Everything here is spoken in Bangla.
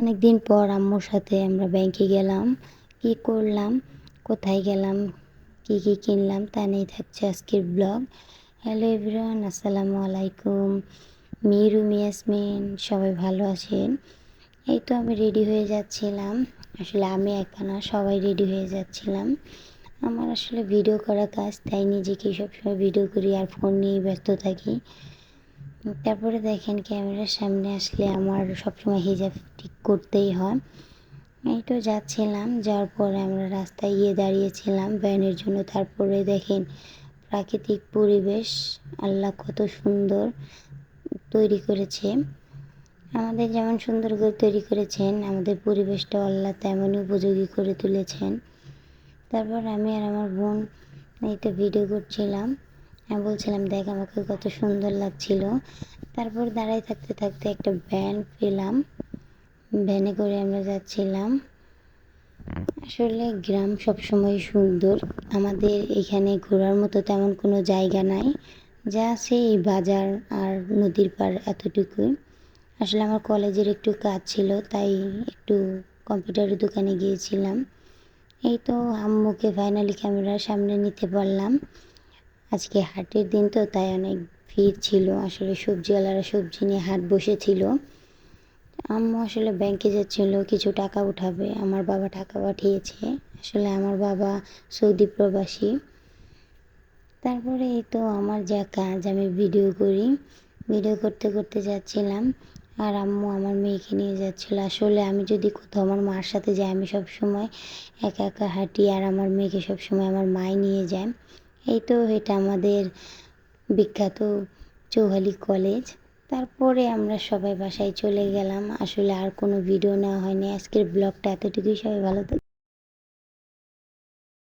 অনেক দিন পর আম্মুর সাথে আমরা ব্যাংকে গেলাম। কি করলাম? কোথায় গেলাম? কি কি কিনলাম? তা নিয়ে থাকছে আজকের ব্লগ হ্যালো এভরিওয়ান আসসালামু আলাইকুম। মিরু, মিয়াসমিন, সবাই ভালো আছেন? এই তো আমি রেডি হয়ে যাচ্ছিলাম। আসলে আমি একা না, সবাই রেডি হয়ে যাচ্ছিলাম। আমার আসলে ভিডিও করা কাজ, তাই নিজেকে সবসময় ভিডিও করি আর ফোন নিয়ে ব্যস্ত থাকি। তারপরে দেখেন ক্যামেরার সামনে আসলে আমার সবসময় হিজাব ঠিক করতেই হয়। এই তো যাচ্ছিলাম, যাওয়ার পরে আমরা রাস্তায় গিয়ে দাঁড়িয়েছিলাম ভ্যানের জন্য। তারপরে দেখেন প্রাকৃতিক পরিবেশ, আল্লাহ কত সুন্দর তৈরি করেছে। আমাদের যেমন সুন্দর করে তৈরি করেছেন, আমাদের পরিবেশটা আল্লাহ তেমনই উপযোগী করে তুলেছেন। তারপর আমি আর আমার বোন এই তো ভিডিও করছিলাম। আমি বলছিলাম দেখ আমাকে কত সুন্দর লাগছিল। তারপর দাঁড়ায় থাকতে থাকতে একটা ভ্যান পেলাম। ভ্যানে করে আমরা যাচ্ছিলাম। আসলে গ্রাম সবসময় সুন্দর। আমাদের এখানে ঘোরার মতো তেমন কোনো জায়গা নাই। যা আছে এই বাজার আর নদীর পাড় এতটুকুই। আসলে আমার কলেজের একটু কাজ ছিল, তাই একটু কম্পিউটারের দোকানে গিয়েছিলাম। এই তো আম্মুকে ফাইনালি ক্যামেরার সামনে নিতে পারলাম। আজকে হাটের দিন তো তাই অনেক ভিড় ছিল। আসলে সবজিওয়ালারা সবজি নিয়ে হাট বসেছিল। আম্মু আসলে ব্যাংকে যাচ্ছিল, কিছু টাকা উঠাবে। আমার বাবা টাকা পাঠিয়েছে। আসলে আমার বাবা সৌদি প্রবাসী। তারপরে এই তো আমার যা কাজ, আমি ভিডিও করি। ভিডিও করতে করতে যাচ্ছিলাম। আর আম্মু আমার মেয়েকে নিয়ে যাচ্ছিল। আসলে আমি যদি কোথাও আমার মার সাথে যাই, আমি সব সময় একা একা হাঁটি। আর আমার মেয়েকে সব সময় আমার মাই নিয়ে যায়। এই তো এটা আমাদের বিখ্যাত চৌহালি কলেজ। তারপরে আমরা সবাই বাসায় চলে গেলাম। আসলে আর কোনো ভিডিও নেওয়া হয়নি। আজকের ব্লগটা এতটুকুই। সবাই ভালো থাক